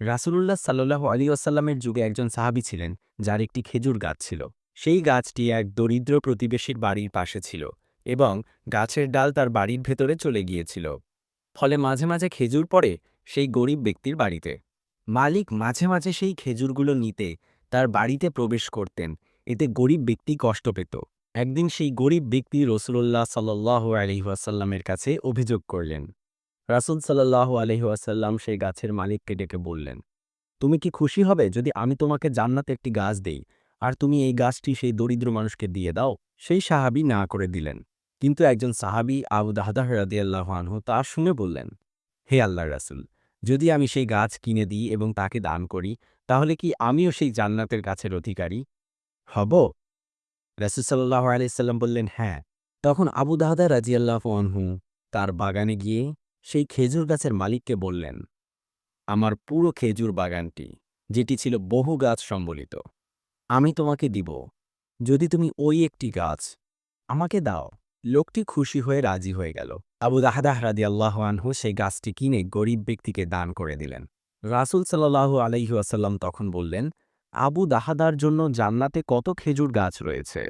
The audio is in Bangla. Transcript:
রাসূলুল্লাহ সাল্লাহ আলী আসাল্লামের যুগে একজন সাহাবী ছিলেন, যার একটি খেজুর গাছ ছিল। সেই গাছটি এক দরিদ্র প্রতিবেশীর বাড়ির পাশে ছিল এবং গাছের ডাল তার বাড়ির ভেতরে চলে গিয়েছিল। ফলে মাঝে মাঝে খেজুর পড়ে সেই গরিব ব্যক্তির বাড়িতে। মালিক মাঝে মাঝে সেই খেজুরগুলো নিতে তার বাড়িতে প্রবেশ করতেন, এতে গরিব ব্যক্তি কষ্ট পেত। একদিন সেই গরিব ব্যক্তি রসুল্লাহ সাল্লাহ আলহিহাসাল্লামের কাছে অভিযোগ করলেন রাসুল সাল্লাহ আলহিহাসাল্লাম সেই গাছের মালিককে ডেকে বললেন, তুমি কি খুশি হবে যদি আমি তোমাকে জান্নাতে একটি গাছ দেই? আর তুমি এই গাছটি সেই দরিদ্র মানুষকে দিয়ে দাও? সেই সাহাবি না করে দিলেন। কিন্তু একজন সাহাবি আবু দাহদাহ রাদিয়াল্লাহ আনহু তা শুনে বললেন, হে আল্লাহ রাসুল, যদি আমি সেই গাছ কিনে দিই এবং তাকে দান করি, তাহলে কি আমিও সেই জান্নাতের গাছের অধিকারী হব? রাসুলসাল্লাহ আলাইসাল্লাম বললেন হ্যাঁ। তখন আবু দাহদা রাজিয়াল্লাহ আনহু তার বাগানে গিয়ে সেই খেজুর গাছের মালিককে বললেন, আমার পুরো খেজুর বাগানটি, যেটি ছিল বহু গাছ সম্বলিত, আমি তোমাকে দিব। যদি তুমি ওই একটি গাছ আমাকে দাও, লোকটি খুশি হয়ে রাজি হয়ে গেল। আবু দাহাদাহ রাদি আল্লাহ আনহু সেই গাছটি কিনে গরিব ব্যক্তিকে দান করে দিলেন। রাসুল সাল্লাহু আলাইহু আসাল্লাম তখন বললেন, আবু দাহাদার জন্য জান্নাতে কত খেজুর গাছ রয়েছে?